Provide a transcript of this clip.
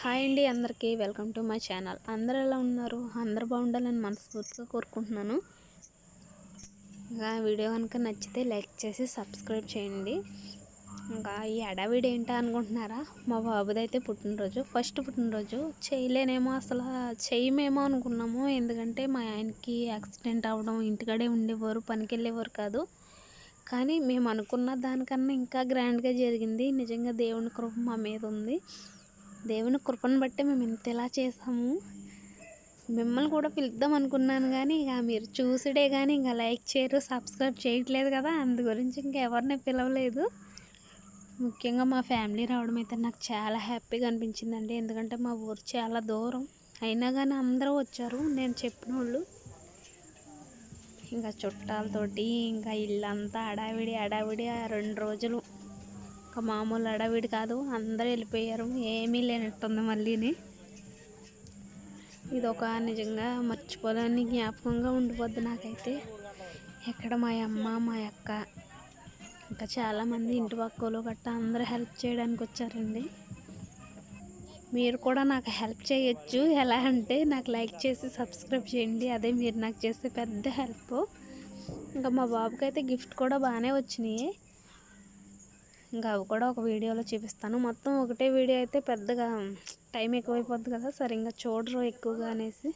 Hi అండి అందరికీ welcome to my channel. అందరు ఎలా ఉన్నారు? అందరు బాగుండాలని మనస్ఫూర్తిగా కోరుకుంటున్నాను. ఇంకా వీడియో కనుక నచ్చితే లైక్ చేసి సబ్స్క్రైబ్ చేయండి. ఇంకా ఈ అడావిడి ఏంటా అనుకుంటున్నారా? మా బాబుది అయితే పుట్టినరోజు. ఫస్ట్ పుట్టినరోజు. చేయలేనేమో అసలు చేయమేమో అనుకున్నాము. ఎందుకంటే మా ఆయనకి యాక్సిడెంట్ అవ్వడం ఇంటికాడే ఉండేవారు పనికి వెళ్ళేవారు కాదు. కానీ మేము అనుకున్న దానికన్నా ఇంకా గ్రాండ్గా జరిగింది. నిజంగా దేవుని కృప మా మీద ఉంది. దేవుని కృపను బట్టి మేము ఇంత ఇలా చేసాము మిమ్మల్ని కూడా పిలుద్దాం అనుకున్నాను కానీ ఇక మీరు చూసుడే కానీ ఇంకా లైక్ చేయరు సబ్స్క్రైబ్ చేయట్లేదు కదా అందు గురించి ఇంకా ఎవరిని పిలవలేదు. ముఖ్యంగా మా ఫ్యామిలీ రావడం అయితే నాకు చాలా హ్యాపీగా అనిపించిందండి. ఎందుకంటే మా ఊరు చాలా దూరం. అయినా కానీ అందరూ వచ్చారు నేను చెప్పిన వాళ్ళు ఇంకా చుట్టాలతోటి ఇంకా ఇల్లంతా అడావిడి అడావిడి ఆ రెండు రోజులు. ఒక మామూలు అడవిడి కాదు అందరూ వెళ్ళిపోయారు. ఏమీ లేనట్టుంది మళ్ళీని. ఇది ఒక నిజంగా మర్చిపోలేని జ్ఞాపకంగా ఉండిపోద్ది నాకైతే. ఇక్కడ మా అమ్మ మా అక్క ఇంకా చాలామంది ఇంటి పక్కలు గట్టా అందరూ హెల్ప్ చేయడానికి వచ్చారండి. మీరు కూడా నాకు హెల్ప్ చేయొచ్చు. ఎలా అంటే నాకు లైక్ చేసి సబ్స్క్రైబ్ చేయండి. అదే మీరు నాకు చేసే పెద్ద హెల్ప్. ఇంకా మా బాబుకి అయితే గిఫ్ట్ కూడా బాగానే వచ్చినాయి. ఇంకా అవి కూడా ఒక వీడియోలో చూపిస్తాను. మొత్తం ఒకటే వీడియో అయితే పెద్దగా టైం ఎక్కువైపోద్ది కదా సరే ఇంకా చూడరు ఎక్కువగా అనేసి.